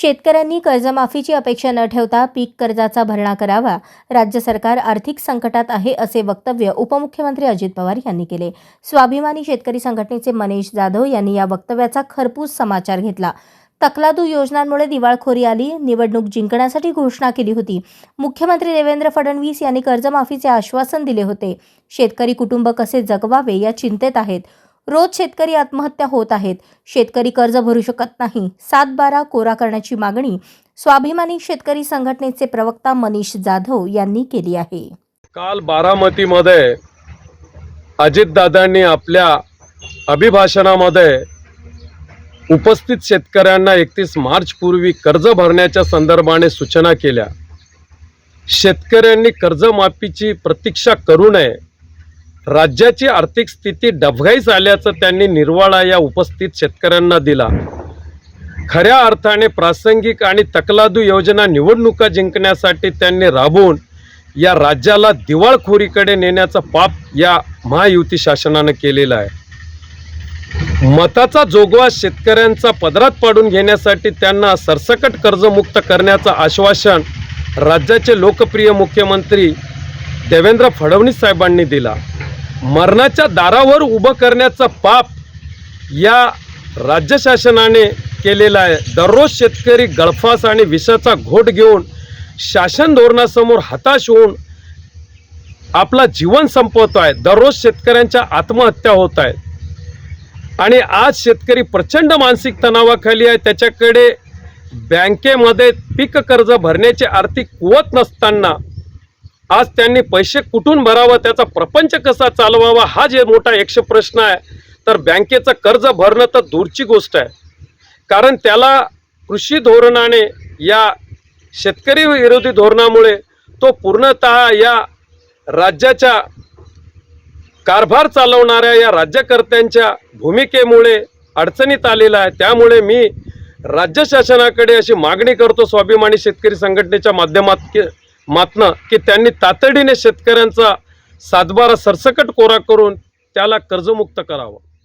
शेतकऱ्यांनी कर्जमाफीची अपेक्षा न ठेवता पीक कर्जाचा भरणा करावा. राज्य सरकार आर्थिक संकटात आहे असे वक्तव्य उपमुख्यमंत्री अजित पवार यांनी केले. स्वाभिमानी शेतकरी संघटनेचे मनीष जाधव यांनी या वक्तव्याचा खरपूस समाचार घेतला. तकलादू योजनांमुळे दिवाळखोरी आली निवडणूक जिंकण्यासाठी घोषणा केली होती. मुख्यमंत्री देवेंद्र फडणवीस यांनी कर्जमाफीचे आश्वासन दिले होते. शेतकरी कुटुंब कसे जगवावे या चिंतेत आहेत. रोज शेतकरी आत्महत्या होत आहेत. शेतकरी कर्ज भरू शकत नाही. सात बारा कोरा करण्याची मागणी स्वाभिमानी शेतकरी संघटनेचे प्रवक्ता मनीष जाधव यांनी केली आहे. काल बारामतीमध्ये अजितदादांनी आपल्या अभिभाषणामध्ये उपस्थित शेतकऱ्यांना एकतीस मार्च पूर्वी कर्ज भरण्याच्या संदर्भाने सूचना केल्या. शेतकऱ्यांनी कर्जमाफीची प्रतीक्षा करू नये राज्याची आर्थिक स्थिती डबघाईस आल्याचं त्यांनी निर्वाळा या उपस्थित शेतकऱ्यांना दिला. खऱ्या अर्थाने प्रासंगिक आणि तकलादू योजना निवडणुका जिंकण्यासाठी त्यांनी राबवून या राज्याला दिवाळखोरीकडे नेण्याचा पाप या महायुती शासनानं केलेला आहे. मताचा जोगवा शेतकऱ्यांचा पदरात पाडून घेण्यासाठी त्यांना सरसकट कर्जमुक्त करण्याचं आश्वासन राज्याचे लोकप्रिय मुख्यमंत्री देवेंद्र फडणवीस साहेबांनी दिला. मरणाच्या दारावर उभं करण्याचं पाप या राज्य शासनाने केलेला आहे. दररोज शेतकरी गळफास आणि विषाचा घोट घेऊन शासन धोरणासमोर हताश होऊन आपला जीवन संपवतो आहे दररोज शेतकऱ्यांच्या आत्महत्या होत आहेत आणि आज शेतकरी प्रचंड मानसिक तणावाखाली आहे. त्याच्याकडे बँकेमध्ये पीक कर्ज भरण्याची आर्थिक कुवत नसताना आज त्यांनी पैसे कुठून भरावं त्याचा प्रपंच कसा चालवावा हा जे मोठा एकशे प्रश्न आहे तर बँकेचं कर्ज भरणं तर दूरची गोष्ट आहे. कारण त्याला कृषी धोरणाने या शेतकरी विरोधी धोरणामुळे तो पूर्णतः या राज्याच्या कारभार चालवणाऱ्या या राज्यकर्त्यांच्या भूमिकेमुळे अडचणीत आलेला आहे. त्यामुळे मी राज्य शासनाकडे अशी मागणी करतो स्वाभिमानी शेतकरी संघटनेच्या माध्यमात मातनं की त्यांनी तातडीने शेतकऱ्यांचा सातबारा सरसकट कोरा करून त्याला कर्जमुक्त करावं.